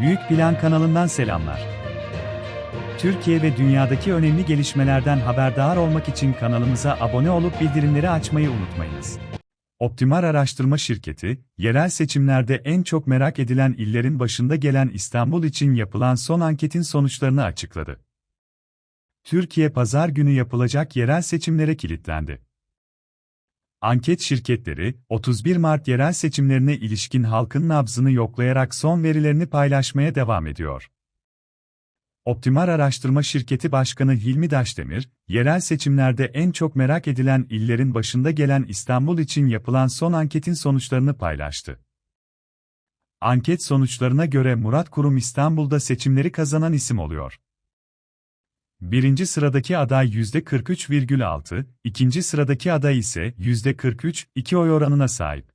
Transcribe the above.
Büyük Plan kanalından selamlar. Türkiye ve dünyadaki önemli gelişmelerden haberdar olmak için kanalımıza abone olup bildirimleri açmayı unutmayınız. Optimar Araştırma Şirketi, yerel seçimlerde en çok merak edilen illerin başında gelen İstanbul için yapılan son anketin sonuçlarını açıkladı. Türkiye pazar günü yapılacak yerel seçimlere kilitlendi. Anket şirketleri, 31 Mart yerel seçimlerine ilişkin halkın nabzını yoklayarak son verilerini paylaşmaya devam ediyor. Optimar Araştırma Şirketi Başkanı Hilmi Daşdemir, yerel seçimlerde en çok merak edilen illerin başında gelen İstanbul için yapılan son anketin sonuçlarını paylaştı. Anket sonuçlarına göre Murat Kurum İstanbul'da seçimleri kazanan isim oluyor. Birinci sıradaki aday %43,6, ikinci sıradaki aday ise %43,2 oy oranına sahip.